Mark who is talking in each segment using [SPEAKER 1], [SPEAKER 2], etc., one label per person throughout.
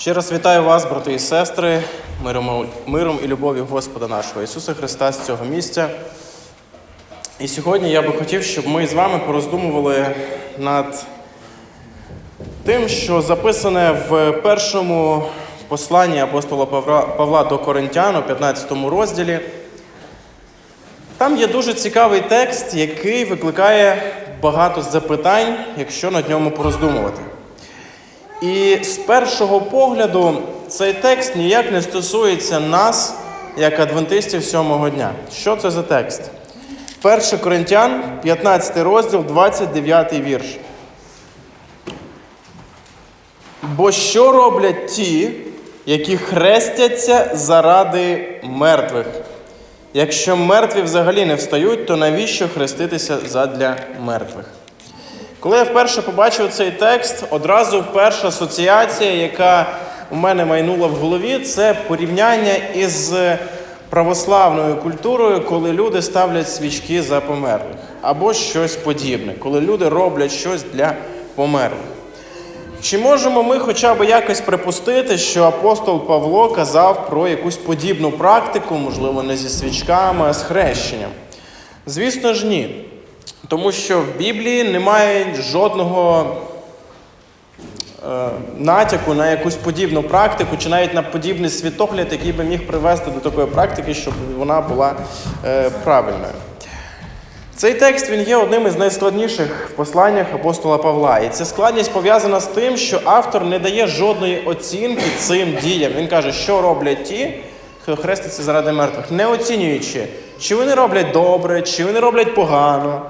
[SPEAKER 1] Ще раз вітаю вас, брати і сестри, миром, миром і любов'ю Господа нашого Ісуса Христа з цього місця. І сьогодні я би хотів, щоб ми з вами пороздумували над тим, що записане в першому посланні апостола Павла, до Коринтян у 15 розділі. Там є дуже цікавий текст, який викликає багато запитань, якщо над ньому пороздумувати. І з першого погляду цей текст ніяк не стосується нас, як адвентистів сьомого дня. Що це за текст? 1 Коринтян, 15 розділ, 29 вірш. Бо що роблять ті, які хрестяться заради мертвих? Якщо мертві взагалі не встають, то навіщо хреститися задля мертвих? Коли я вперше побачив цей текст, одразу перша асоціація, яка у мене майнула в голові, це порівняння із православною культурою, коли люди ставлять свічки за померлих, або щось подібне, коли люди роблять щось для померлих. Чи можемо ми хоча б якось припустити, що апостол Павло казав про якусь подібну практику, можливо, не зі свічками, а з хрещенням? Звісно ж, ні. Тому що в Біблії немає жодного е, натяку на якусь подібну практику, чи навіть на подібний світогляд, який би міг привести до такої практики, щоб вона була е, правильною. Цей текст він є одним із найскладніших в посланнях апостола Павла. І ця складність пов'язана з тим, що автор не дає жодної оцінки цим діям. Він каже, що роблять ті, хто хреститься заради мертвих, не оцінюючи, чи вони роблять добре, чи вони роблять погано.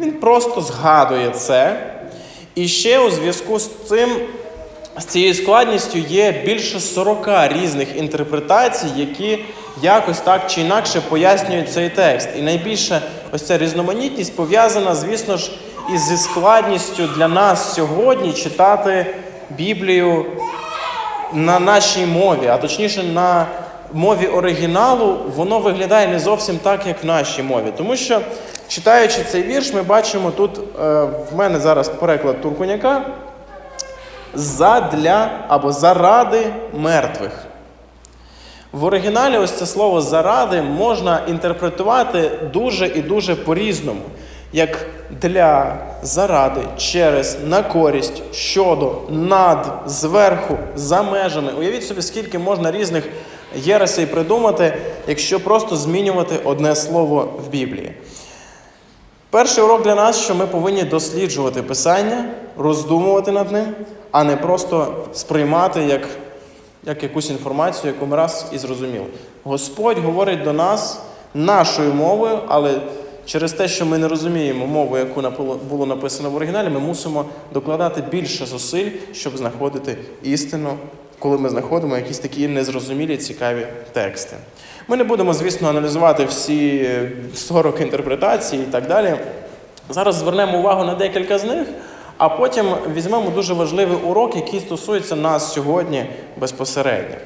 [SPEAKER 1] Він просто згадує це. І ще у зв'язку з цим, з цією складністю є більше 40 різних інтерпретацій, які якось так чи інакше пояснюють цей текст. І найбільша ось ця різноманітність пов'язана, звісно ж, із складністю для нас сьогодні читати Біблію на нашій мові, а точніше на мові оригіналу, воно виглядає не зовсім так, як в нашій мові. Тому що, читаючи цей вірш, ми бачимо тут е, в мене зараз переклад Туркуняка задля або заради мертвих. В оригіналі ось це слово заради можна інтерпретувати дуже і дуже по-різному. Як для, заради, через, на користь, щодо, над, зверху, за межами. Уявіть собі, скільки можна різних єресей придумати, якщо просто змінювати одне слово в Біблії. Перший урок для нас, що ми повинні досліджувати Писання, роздумувати над ним, а не просто сприймати як, як якусь інформацію, яку ми раз і зрозуміли. Господь говорить до нас нашою мовою, але через те, що ми не розуміємо мову, яку було написано в оригіналі, ми мусимо докладати більше зусиль, щоб знаходити істину, коли ми знаходимо якісь такі незрозумілі цікаві тексти. Ми не будемо, звісно, аналізувати всі 40 інтерпретацій і так далі. Зараз звернемо увагу на декілька з них, а потім візьмемо дуже важливий урок, який стосується нас сьогодні безпосередньо.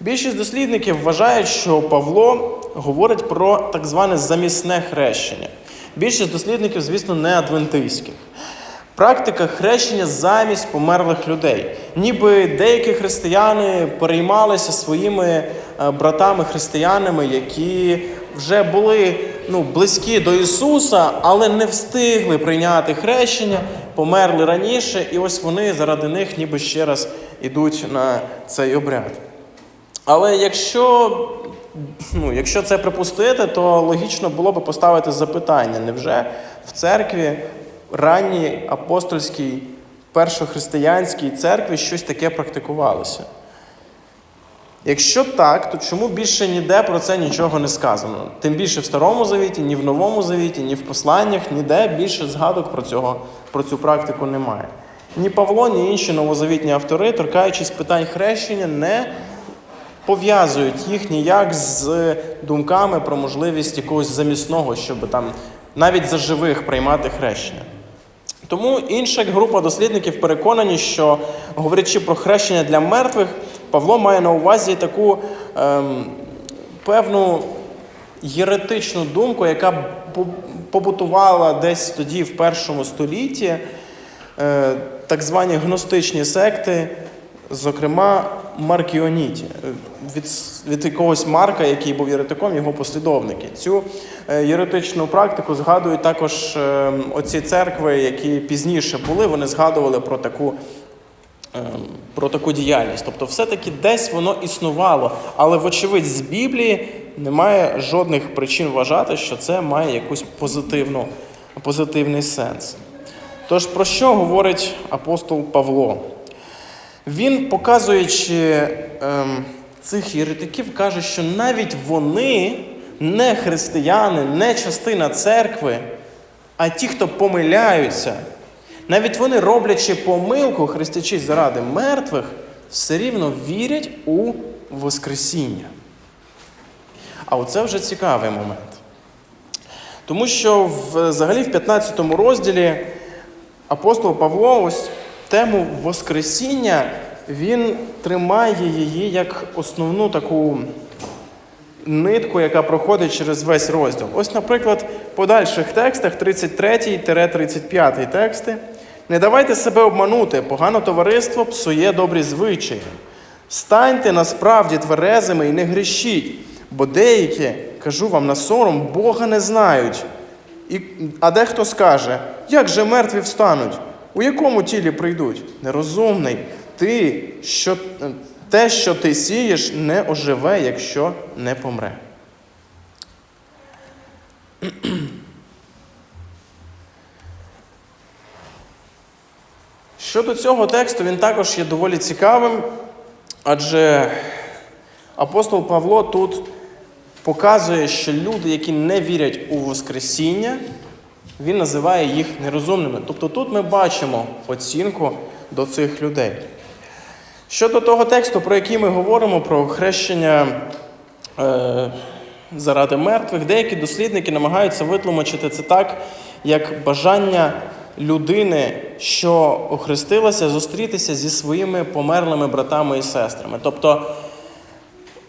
[SPEAKER 1] Більшість дослідників вважають, що Павло говорить про так зване замісне хрещення. Більшість дослідників, звісно, не адвентистських. Практика хрещення замість померлих людей. Ніби деякі християни переймалися своїми е, братами-християнами, які вже були ну, близькі до Ісуса, але не встигли прийняти хрещення, померли раніше, і ось вони заради них ніби ще раз ідуть на цей обряд. Але якщо, ну, якщо це припустити, то логічно було би поставити запитання: невже в церкві, ранній апостольській, першохристиянській церкві щось таке практикувалося? Якщо так, то чому більше ніде про це нічого не сказано? Тим більше в Старому Завіті, ні в Новому Завіті, ні в посланнях, ніде більше згадок про, цього, про цю практику немає. Ні Павло, ні інші новозавітні автори, торкаючись питань хрещення, не пов'язують їх ніяк з думками про можливість якогось замісного, щоб там навіть за живих приймати хрещення. Тому інша група дослідників переконані, що говорячи про хрещення для мертвих, Павло має на увазі таку ем, певну єретичну думку, яка побутувала десь тоді в першому столітті, е, так звані гностичні секти, зокрема Маркіоніті, е, від, від якогось Марка, який був єретиком, його послідовники. Цю е, єретичну практику згадують також е, оці церкви, які пізніше були, вони згадували про таку. ем, Про таку діяльність. Тобто, все-таки десь воно існувало, але, вочевидь, з Біблії немає жодних причин вважати, що це має якийсь позитивну, позитивний сенс. Тож, про що говорить апостол Павло? Він, показуючи ем, цих єретиків, каже, що навіть вони не християни, не частина церкви, а ті, хто помиляються, навіть вони, роблячи помилку, хрестячись заради мертвих, все рівно вірять у Воскресіння. А оце вже цікавий момент. Тому що взагалі в 15 розділі апостол Павло ось тему Воскресіння він тримає її як основну таку нитку, яка проходить через весь розділ. Ось, наприклад, в подальших текстах 33-35 тексти. Не давайте себе обманути, погане товариство псує добрі звичаї. Станьте насправді тверезими і не грішіть, бо деякі, кажу вам на сором, Бога не знають. І, а дехто скаже, як же мертві встануть? У якому тілі прийдуть? Нерозумний. Ти, що, те, що ти сієш, не оживе, якщо не помре. Щодо цього тексту, він також є доволі цікавим, адже апостол Павло тут показує, що люди, які не вірять у Воскресіння, він називає їх нерозумними. Тобто тут ми бачимо оцінку до цих людей. Щодо того тексту, про який ми говоримо, про хрещення е, заради мертвих, деякі дослідники намагаються витлумачити це так, як бажання людини, що охрестилася, зустрітися зі своїми померлими братами і сестрами. Тобто,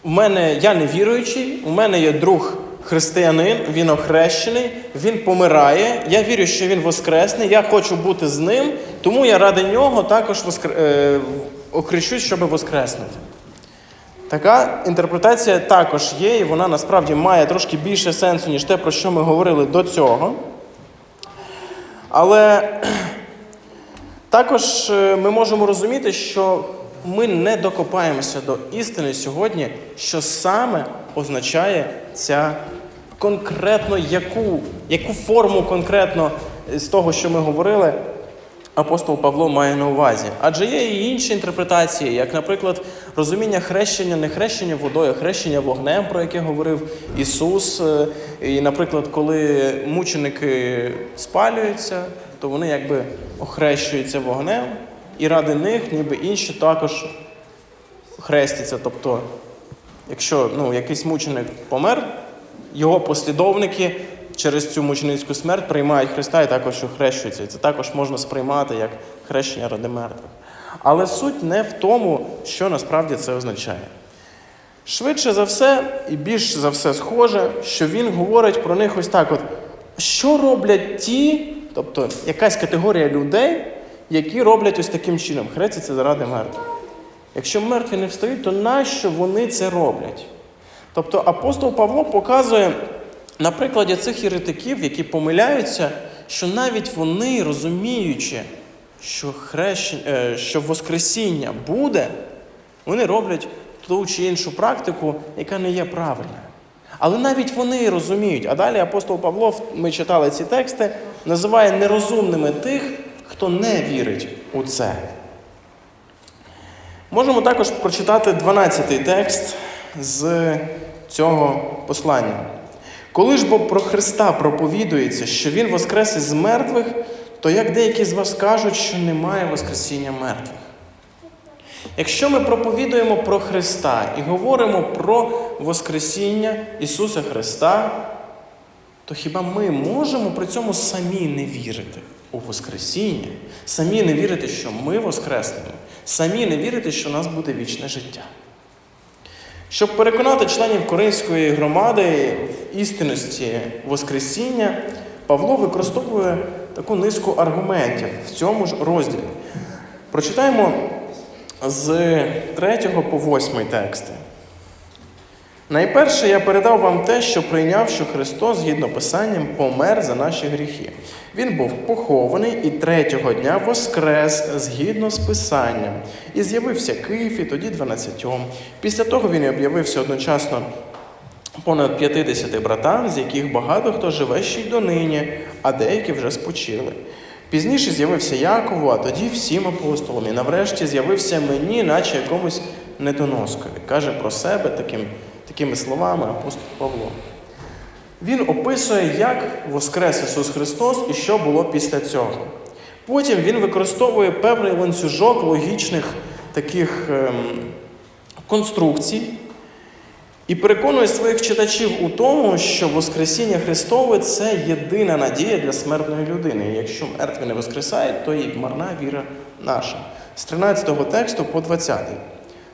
[SPEAKER 1] у мене я не віруючий, у мене є друг християнин, він охрещений, він помирає. Я вірю, що він воскресне, я хочу бути з ним, тому я ради нього також воскр... е, охрещусь, щоб воскреснути. Така інтерпретація також є, і вона насправді має трошки більше сенсу, ніж те, про що ми говорили до цього. Але також е, ми можемо розуміти, що ми не докопаємося до істини сьогодні, що саме означає ця конкретно яку, яку форму конкретно з того, що ми говорили, апостол Павло має на увазі. Адже є і інші інтерпретації, як, наприклад, розуміння хрещення, не хрещення водою, хрещення вогнем, про яке говорив Ісус. Е, І, наприклад, коли мученики спалюються, то вони якби охрещуються вогнем, і ради них, ніби інші також хрестяться. Тобто, якщо ну, якийсь мученик помер, його послідовники через цю мученицьку смерть приймають Христа і також охрещуються. І це також можна сприймати як хрещення ради мертвих. Але суть не в тому, що насправді це означає. Швидше за все, і більш за все схоже, що він говорить про них ось так: от, що роблять ті, тобто якась категорія людей, які роблять ось таким чином, хрестяться заради мертвих. Якщо мертві не встають, то нащо вони це роблять? Тобто апостол Павло показує на прикладі цих єретиків, які помиляються, що навіть вони, розуміючи, що, хрещення, е, що Воскресіння буде, вони роблять ту чи іншу практику, яка не є правильною. Але навіть вони розуміють. А далі апостол Павло, ми читали ці тексти, називає нерозумними тих, хто не вірить у це. Можемо також прочитати 12-й текст з цього послання. Коли ж бо про Христа проповідується, що Він воскрес із мертвих, то як деякі з вас кажуть, що немає Воскресіння мертвих. Якщо ми проповідуємо про Христа і говоримо про Воскресіння Ісуса Христа, то хіба ми можемо при цьому самі не вірити у Воскресіння, самі не вірити, що ми воскреснемо, самі не вірити, що у нас буде вічне життя? Щоб переконати членів Коринської громади в істинності Воскресіння, Павло використовує таку низку аргументів в цьому ж розділі. Прочитаємо з 3 по 8 тексти. Найперше я передав вам те, що прийняв, що Христос, згідно Писанням, помер за наші гріхи. Він був похований і третього дня воскрес згідно з Писанням, і з'явився Київ, тоді дванадцятьом. Після того він і об'явився одночасно понад 50 братам, з яких багато хто живе ще й донині, а деякі вже спочили. Пізніше з'явився Якову, а тоді всім апостолам. І наврешті з'явився мені, наче якомусь недоноскові. Каже про себе таким, такими словами апостол Павло. Він описує, як воскрес Ісус Христос і що було після цього. Потім він використовує певний ланцюжок логічних таких ем, конструкцій і переконує своїх читачів у тому, що Воскресіння Христове це єдина надія для смертної людини. І якщо мертві не воскресають, то і марна віра наша. З 13 тексту по 20.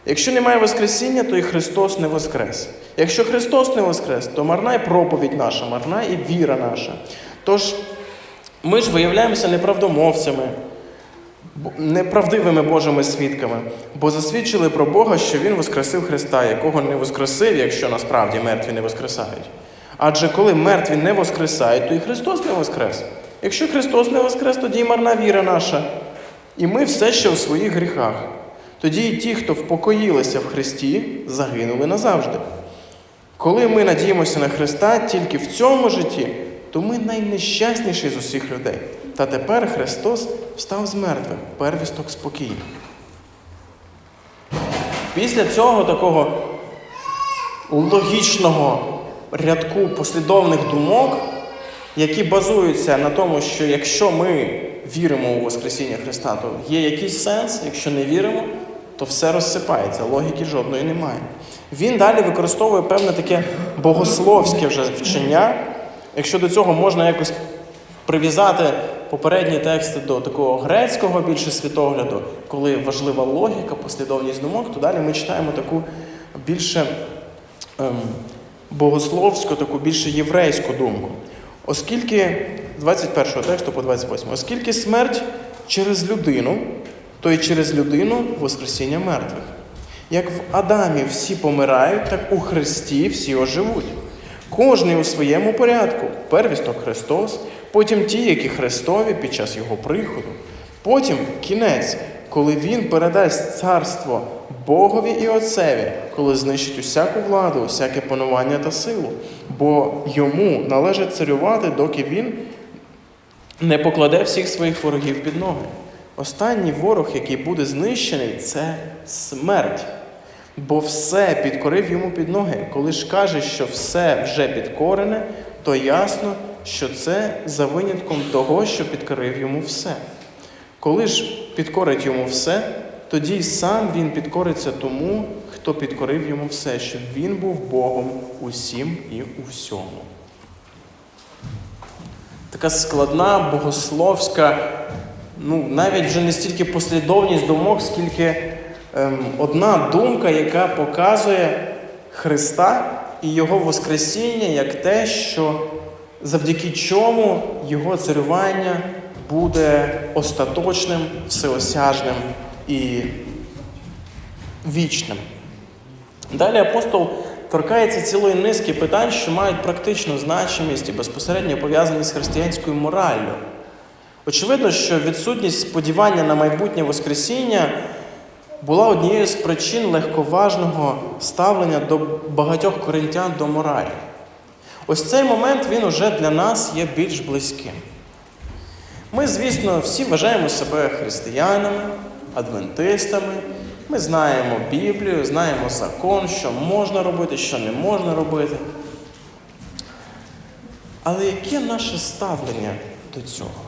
[SPEAKER 1] Якщо немає Воскресіння, то і Христос не воскрес. Якщо Христос не воскрес, то марна і проповідь наша, марна і віра наша. Тож ми ж виявляємося неправдомовцями, неправдивими Божими свідками, бо засвідчили про Бога, що Він воскресив Христа, якого не воскресив, якщо насправді мертві не воскресають. Адже коли мертві не воскресають, то і Христос не воскрес. Якщо Христос не воскрес, тоді й марна віра наша. І ми все ще в своїх гріхах. Тоді і ті, хто впокоїлися в Христі, загинули назавжди. Коли ми надіємося на Христа тільки в цьому житті, то ми найнещасніші з усіх людей. Та тепер Христос встав з мертвих, первісток спокійно. Після цього такого логічного рядку послідовних думок, які базуються на тому, що якщо ми віримо у Воскресіння Христа, то є якийсь сенс, якщо не віримо, то все розсипається, логіки жодної немає. Він далі використовує певне таке богословське вже вчення. Якщо до цього можна якось прив'язати попередні тексти до такого грецького більше світогляду, коли важлива логіка, послідовність думок, то далі ми читаємо таку більше ем, богословську, таку більше єврейську думку. Оскільки з 21 тексту по 28, оскільки смерть через людину, то й через людину Воскресіння мертвих. Як в Адамі всі помирають, так у Христі всі оживуть. Кожний у своєму порядку. Первісток Христос, потім ті, які Христові під час Його приходу. Потім кінець, коли Він передасть царство Богові і Отцеві, коли знищить усяку владу, усяке панування та силу, бо йому належить царювати, доки він не покладе всіх своїх ворогів під ноги. Останній ворог, який буде знищений, це смерть. Бо все підкорив йому під ноги. Коли ж каже, що все вже підкорене, то ясно, що це за винятком того, що підкорив йому все. Коли ж підкорить йому все, тоді й сам він підкориться тому, хто підкорив йому все, щоб він був Богом усім і у всьому. Така складна богословська, ну навіть вже не стільки послідовність думок, скільки ем, одна думка, яка показує Христа і Його Воскресіння як те, що завдяки чому Його царювання буде остаточним, всеосяжним і вічним. Далі апостол торкається цілої низки питань, що мають практичну значимість і безпосередньо пов'язані з християнською мораллю. Очевидно, що відсутність сподівання на майбутнє Воскресіння була однією з причин легковажного ставлення до багатьох коринтян до моралі. Ось цей момент він уже для нас є більш близьким. Ми, звісно, всі вважаємо себе християнами, адвентистами. Ми знаємо Біблію, знаємо закон, що можна робити, що не можна робити. Але яке наше ставлення до цього?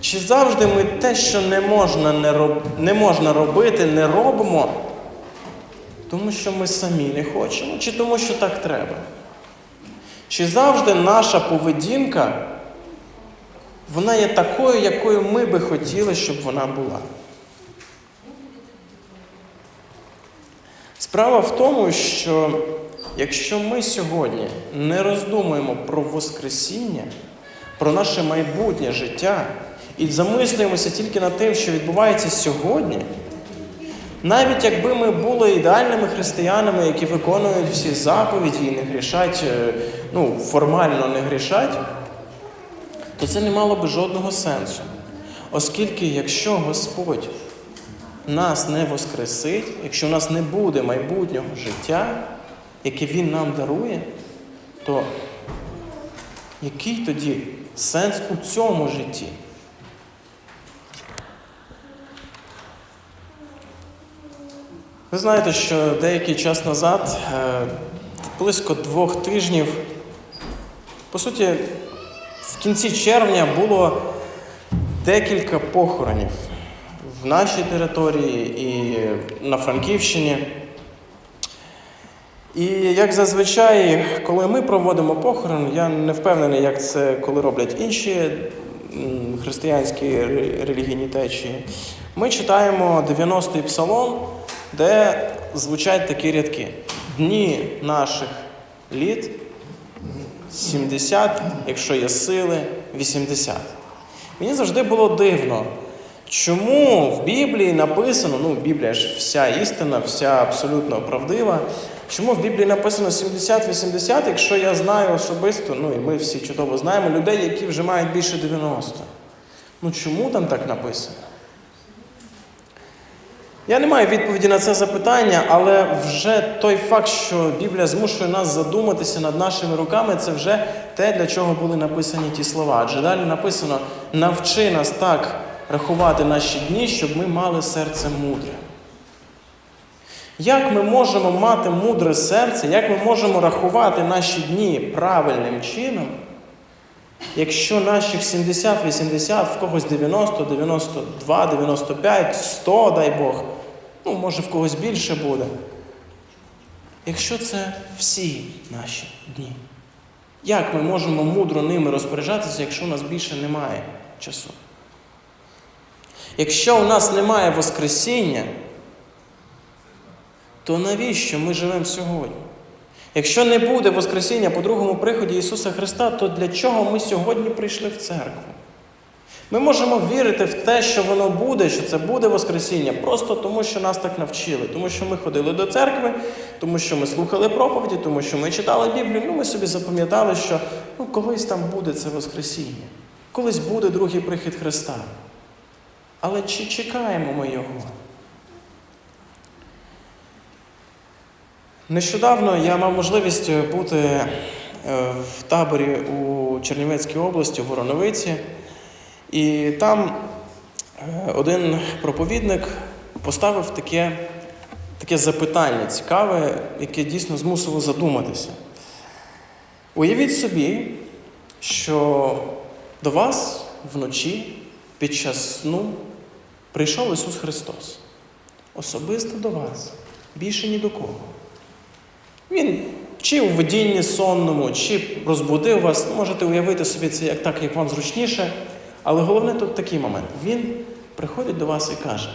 [SPEAKER 1] Чи завжди ми те, що не можна, не, роб... не можна робити, не робимо, тому що ми самі не хочемо, чи тому, що так треба? Чи завжди наша поведінка, вона є такою, якою ми би хотіли, щоб вона була? Справа в тому, що якщо ми сьогодні не роздумуємо про Воскресіння, про наше майбутнє життя і замислюємося тільки над тим, що відбувається сьогодні, Навіть якби ми були ідеальними християнами, які виконують всі заповіді і не грішать, е, ну, формально не грішать, то це не мало би жодного сенсу. Оскільки, якщо Господь нас не воскресить, якщо в нас не буде майбутнього життя, яке Він нам дарує, то який тоді сенс у цьому житті? Ви знаєте, що деякий час назад, е, близько двох тижнів, по суті, в кінці червня було декілька похоронів в нашій території і на Франківщині. І як зазвичай, коли ми проводимо похорон, я не впевнений, як це коли роблять інші християнські релігійні течії, ми читаємо 90-й псалом, де звучать такі рядки: Дні наших літ 70, якщо є сили, 80. Мені завжди було дивно, чому в Біблії написано, ну, Біблія ж вся істина, вся абсолютно правдива. Чому в Біблії написано 70-80, якщо я знаю особисто, ну і ми всі чудово знаємо, людей, які вже мають більше 90. Ну чому там так написано? Я не маю відповіді на це запитання, але вже той факт, що Біблія змушує нас задуматися над нашими руками, це вже те, для чого були написані ті слова. Адже далі написано: навчи нас так рахувати наші дні, щоб ми мали серце мудре. Як ми можемо мати мудре серце, як ми можемо рахувати наші дні правильним чином, якщо наших 70, 80, в когось 90, 92, 95, 100, дай Бог, ну, може в когось більше буде. Якщо це всі наші дні, як ми можемо мудро ними розпоряджатися, якщо у нас більше немає часу? Якщо у нас немає Воскресіння, то навіщо ми живемо сьогодні? Якщо не буде Воскресіння по другому приході Ісуса Христа, то для чого ми сьогодні прийшли в церкву? Ми можемо вірити в те, що воно буде, що це буде Воскресіння, просто тому, що нас так навчили, тому що ми ходили до церкви, тому що ми слухали проповіді, тому що ми читали Біблію. Ну, ми собі запам'ятали, що ну, колись там буде це Воскресіння, колись буде другий прихід Христа. Але чи чекаємо ми Його? Нещодавно я мав можливість бути е, в таборі у Чернівецькій області, в Вороновиці, і там е, один проповідник поставив таке, таке запитання цікаве, яке дійсно змусило задуматися. Уявіть собі, що до вас вночі під час сну прийшов Ісус Христос. Особисто до вас, більше ні до кого. Він чи у видінні сонному, чи розбудив вас, можете уявити собі це як так, як вам зручніше. Але головне тут такий момент. Він приходить до вас і каже: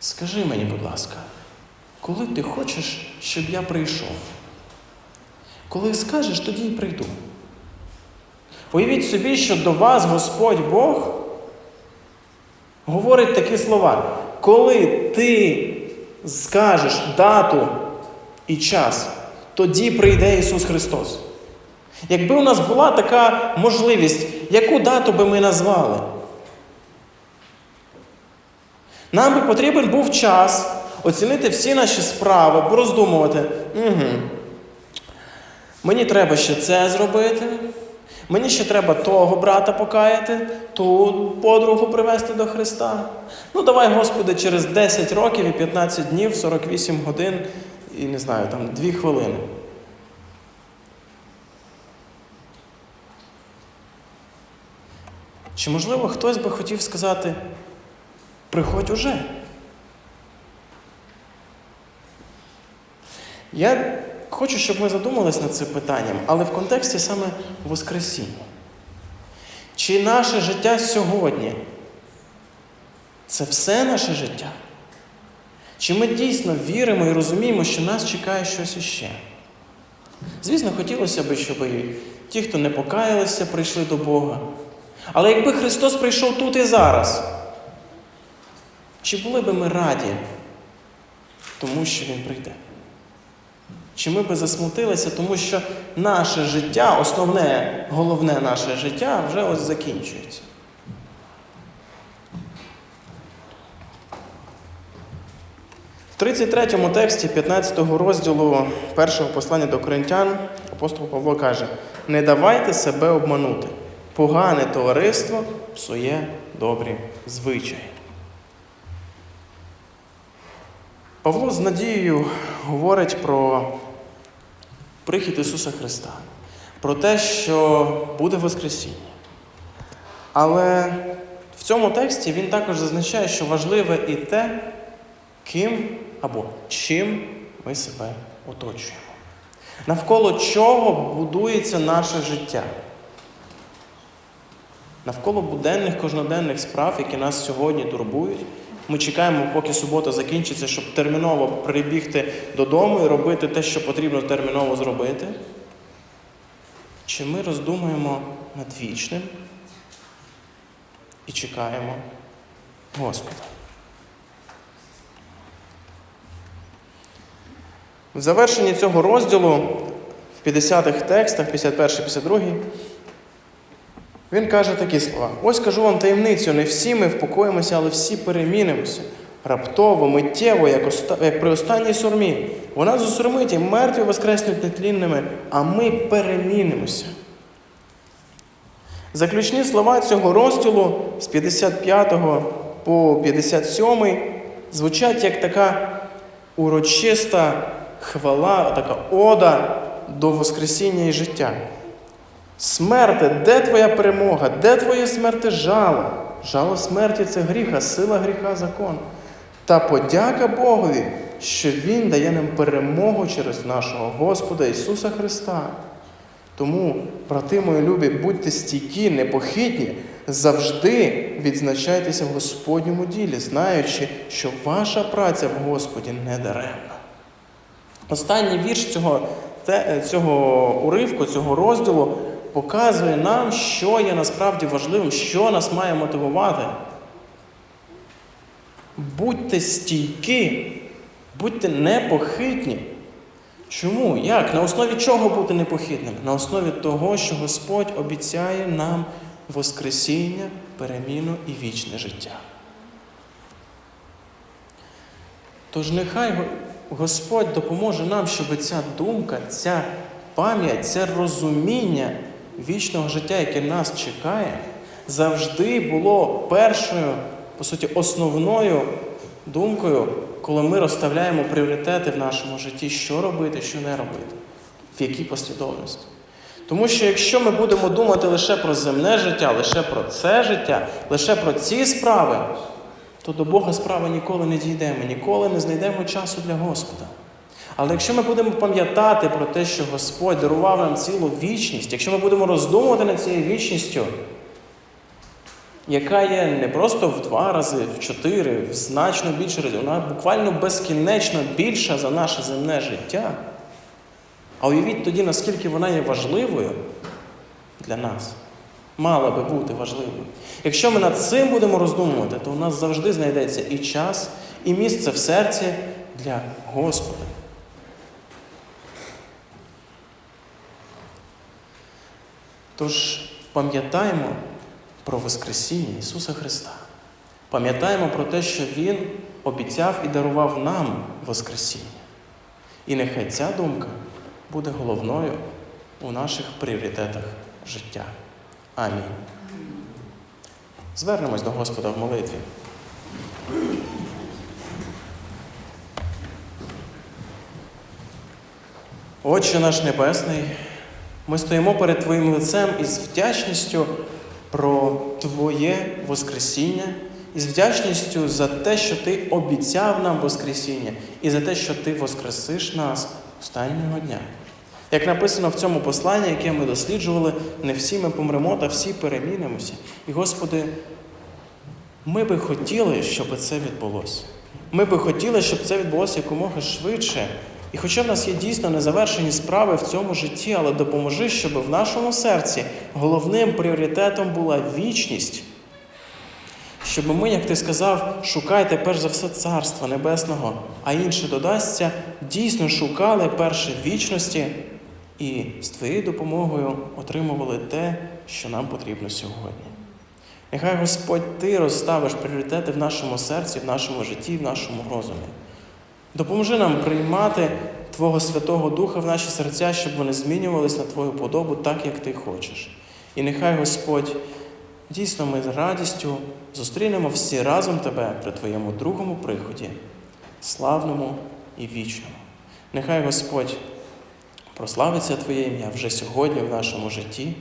[SPEAKER 1] Скажи мені, будь ласка, коли ти хочеш, щоб я прийшов? Коли скажеш, тоді і прийду. Уявіть собі, що до вас Господь Бог говорить такі слова. Коли ти скажеш дату і час, тоді прийде Ісус Христос. Якби у нас була така можливість, яку дату би ми назвали? Нам би потрібен був час оцінити всі наші справи, пороздумувати. Угу. Мені треба ще це зробити. Мені ще треба того брата покаяти, ту подругу привести до Христа. Ну, давай, Господи, через 10 років і 15 днів, 48 годин і не знаю, там 2 хвилини. Чи можливо хтось би хотів сказати, приходь уже? Я хочу, щоб ми задумались над цим питанням, але в контексті саме Воскресіння. Чи наше життя сьогодні це все наше життя? Чи ми дійсно віримо і розуміємо, що нас чекає щось іще? Звісно, хотілося б, щоб і ті, хто не покаялися, прийшли до Бога. Але якби Христос прийшов тут і зараз, чи були би ми раді Тому що Він прийде. Чи ми би засмутилися, тому що наше життя, основне, головне наше життя вже ось закінчується. В 33 тексті 15 розділу першого послання до коринтян апостол Павло каже: не давайте себе обманути. Погане товариство псує добрі звичаї. Павло з надією говорить про прихід Ісуса Христа, про те, що буде Воскресіння. Але в цьому тексті він також зазначає, що важливе і те, ким або чим ми себе оточуємо. Навколо чого будується наше життя? Навколо буденних кожноденних справ, які нас сьогодні турбують. Ми чекаємо, поки субота закінчиться, щоб терміново прибігти додому і робити те, що потрібно терміново зробити. Чи ми роздумуємо над вічним і чекаємо Господа? В завершенні цього розділу, в 50-х текстах, 51-52, він каже такі слова: ось кажу вам таємницю, не всі ми впокоїмося, але всі перемінимося. Раптово, миттєво, як, оста... як при останній сурмі. Вона зусурмить і мертві воскреснуть нетлінними, а ми перемінимося. Заключні слова цього розділу з 55 по 57 звучать як така урочиста хвала, така ода до Воскресіння і життя. Смерте, де твоя перемога? Де твоє смерти жало? Жало смерті це гріх, а сила гріха закон. Та подяка Богові, що Він дає нам перемогу через нашого Господа Ісуса Христа. Тому, брати мої любі, будьте стійкі, непохитні, завжди відзначайтеся в Господньому ділі, знаючи, що ваша праця в Господі не даремна. Останній вірш цього, цього уривку, цього розділу показує нам, що є насправді важливим, що нас має мотивувати. Будьте стійкі, будьте непохитні. Чому? Як? На основі чого бути непохитним? На основі того, що Господь обіцяє нам Воскресіння, переміну і вічне життя. Тож нехай Господь допоможе нам, щоб ця думка, ця пам'ять, це розуміння вічного життя, яке нас чекає, завжди було першою, по суті, основною думкою, коли ми розставляємо пріоритети в нашому житті, що робити, що не робити, в якій послідовності. Тому що якщо ми будемо думати лише про земне життя, лише про це життя, лише про ці справи, то до Бога справи ніколи не дійдемо, ніколи не знайдемо часу для Господа. Але якщо ми будемо пам'ятати про те, що Господь дарував нам цілу вічність, якщо ми будемо роздумувати над цією вічністю, яка є не просто в два рази, в чотири, в значно більше разів, вона буквально безкінечно більша за наше земне життя. А уявіть тоді, наскільки вона є важливою для нас, мала би бути важливою. Якщо ми над цим будемо роздумувати, то у нас завжди знайдеться і час, і місце в серці для Господа. Тож пам'ятаємо про Воскресіння Ісуса Христа. Пам'ятаємо про те, що Він обіцяв і дарував нам Воскресіння. І нехай ця думка буде головною у наших пріоритетах життя. Амінь. Звернемось до Господа в молитві. Отче наш Небесний, ми стоїмо перед Твоїм лицем із вдячністю про Твоє Воскресіння, із вдячністю за те, що Ти обіцяв нам Воскресіння, і за те, що Ти воскресиш нас останнього дня. Як написано в цьому посланні, яке ми досліджували, не всі ми помремо, та всі перемінимося. І, Господи, ми би хотіли, щоб це відбулося. Ми би хотіли, щоб це відбулося якомога швидше. І хоча в нас є дійсно незавершені справи в цьому житті, але допоможи, щоб в нашому серці головним пріоритетом була вічність, Щоб ми, як ти сказав, шукайте перш за все Царства Небесного, а інше додасться, дійсно шукали перше вічності і з твоєю допомогою отримували те, що нам потрібно сьогодні. Нехай Господь Ти розставиш пріоритети в нашому серці, в нашому житті, в нашому розумі. Допоможи нам приймати Твого Святого Духа в наші серця, щоб вони змінювались на Твою подобу так, як Ти хочеш. І нехай Господь, дійсно ми з радістю зустрінемо всі разом Тебе при Твоєму другому приході, славному і вічному. Нехай Господь прославиться Твоє ім'я вже сьогодні в нашому житті.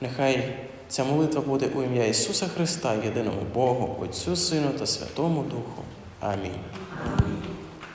[SPEAKER 1] Нехай ця молитва буде у ім'я Ісуса Христа, єдиному Богу, Отцю Сину та Святому Духу. Амінь.